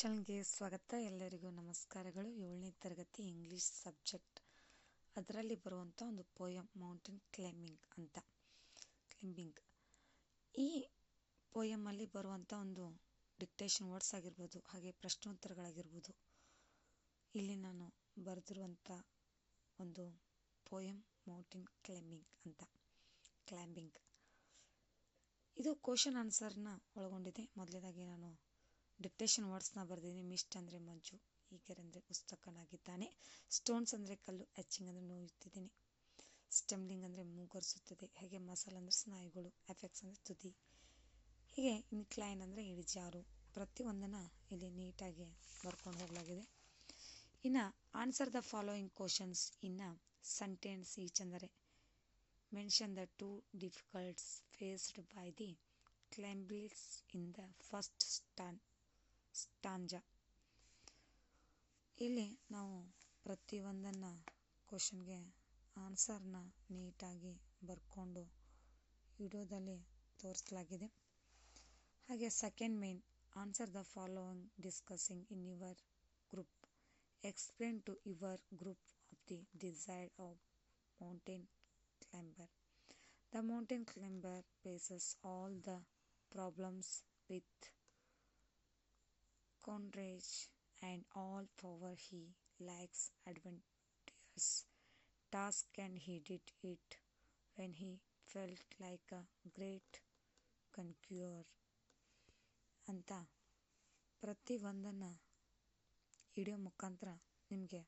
ಚಾನಲ್ಗೆ ಸ್ವಾಗತ. ಎಲ್ಲರಿಗೂ ನಮಸ್ಕಾರಗಳು. ಏಳನೇ ತರಗತಿ ಇಂಗ್ಲೀಷ್ ಸಬ್ಜೆಕ್ಟ್. ಅದರಲ್ಲಿ ಬರುವಂಥ ಒಂದು ಪೋಯಮ್ ಮೌಂಟೇನ್ ಕ್ಲೈಂಬಿಂಗ್ ಅಂತ. ಕ್ಲೈಂಬಿಂಗ್. ಈ ಪೋಯಮಲ್ಲಿ ಬರುವಂಥ ಒಂದು ಡಿಕ್ಟೇಷನ್ ವರ್ಡ್ಸ್ ಆಗಿರ್ಬೋದು, ಹಾಗೆ ಪ್ರಶ್ನೋತ್ತರಗಳಾಗಿರ್ಬೋದು, ಇಲ್ಲಿ ನಾನು ಬರೆದಿರುವಂಥ ಒಂದು ಪೋಯಮ್ ಮೌಂಟೇನ್ ಕ್ಲೈಂಬಿಂಗ್ ಅಂತ. ಕ್ಲೈಂಬಿಂಗ್. ಇದು ಕ್ವಶನ್ ಆನ್ಸರ್ನ ಒಳಗೊಂಡಿದೆ. ಮೊದಲನೇದಾಗಿ ನಾನು ಡಿಕ್ಟೇಷನ್ ವರ್ಡ್ಸ್ನ ಬರೆದಿದ್ದೀನಿ. ಮಿಸ್ಟ್ ಅಂದರೆ ಮಂಜು ಈಗರ್ ಅಂದರೆ ಪುಸ್ತಕನಾಗಿದ್ದಾನೆ. ಸ್ಟೋನ್ಸ್ ಅಂದರೆ ಕಲ್ಲು. ಎಚ್ಚಿಂಗ್ ಅಂದರೆ ನೋಯುತ್ತಿದ್ದೀನಿ. ಸ್ಟೆಮ್ಲಿಂಗ್ ಅಂದರೆ ಮೂಗರಿಸುತ್ತದೆ. ಹಾಗೆ? ಮಸಾಲ ಅಂದರೆ ಸ್ನಾಯುಗಳು. ಎಫೆಕ್ಟ್ಸ್ ಅಂದರೆ ತುದಿ. ಹೀಗೆ ಇನ್ಕ್ಲೈನ್ ಅಂದರೆ ಇಳಿಜಾರು. ಪ್ರತಿಯೊಂದನ್ನು ಇಲ್ಲಿ ನೀಟಾಗಿ ಬರ್ಕೊಂಡು ಹೋಗಲಾಗಿದೆ. ಇನ್ನು ಆನ್ಸರ್ ದ ಫಾಲೋಯಿಂಗ್ ಕ್ವಶನ್ಸ್ ಇನ್ನು ಸೆಂಟೆನ್ಸ್ ಈಚ್ ಅಂದರೆ mention the two difficults faced by the climbers in the first stan stanza. ಇಲ್ಲಿ ನಾವು ಪ್ರತಿಯೊಂದನ್ನು ಕ್ವಶನ್ಗೆ ಆನ್ಸರ್ನ ನೀಟಾಗಿ ಬರ್ಕೊಂಡು ವಿಡಿಯೋದಲ್ಲಿ ತೋರಿಸಲಾಗಿದೆ. ಹಾಗೆ second main answer the following discussing in your group explain to your group of the decide of mountain climber the mountain climber faces all the problems with courage and all power. He likes adventurous task and he did it when he felt like a great conqueror. ಅಂತ ಪ್ರತಿಯೊಂದನ್ನು video ಮುಖಾಂತರ ನಿಮಗೆ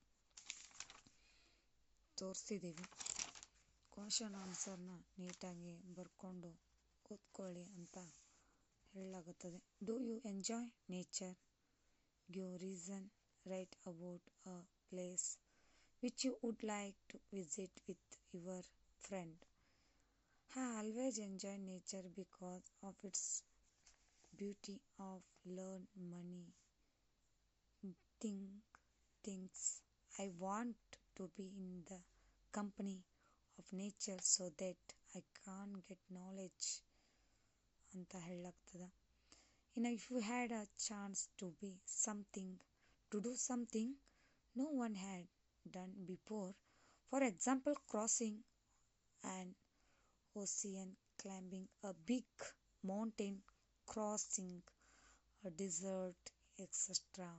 ತೋರಿಸಿದ್ದೀವಿ question ಆನ್ಸರ್ನ ನೀಟಾಗಿ ಬರ್ಕೊಂಡು ಓದ್ಕೊಳ್ಳಿ ಅಂತ ಹೇಳಲಾಗುತ್ತದೆ do you enjoy nature give reason right about a place which you would like to visit with your friend I always enjoy nature because of its beauty of learn money think things I want to be in the company of nature so that I can get knowledge ಅಂತ ಹೇಳಲಾಗ್ತದೆ ಇನ್ನು if you had a chance to be something to do something no one had done before for example crossing and ocean climbing a big mountain crossing a desert etcetera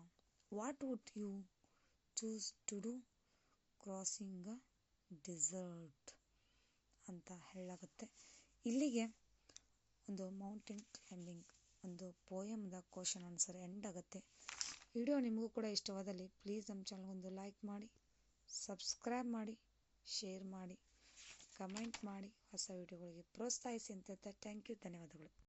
what would you choose to do crossing a desert ಅಂತ ಹೇಳಾಗುತ್ತೆ ಇಲ್ಲಿಗೆ ಒಂದು mountain climbing ಒಂದು ಪೋಯಮ್ದ question answer end ಆಗುತ್ತೆ. Video ನಿಮಗೂ ಕೂಡ ಇಷ್ಟವಾದಲ್ಲಿ ಪ್ಲೀಸ್ ನಮ್ಮ ಚಾನಲ್ಗೊಂದು ಲೈಕ್ ಮಾಡಿ ಸಬ್ಸ್ಕ್ರೈಬ್ ಮಾಡಿ ಶೇರ್ ಮಾಡಿ ಕಮೆಂಟ್ ಮಾಡಿ, ಹೊಸ ವಿಡಿಯೋಗಳಿಗೆ ಪ್ರೋತ್ಸಾಹಿಸಿ ಅಂತ ಥ್ಯಾಂಕ್ ಯು ಧನ್ಯವಾದಗಳು.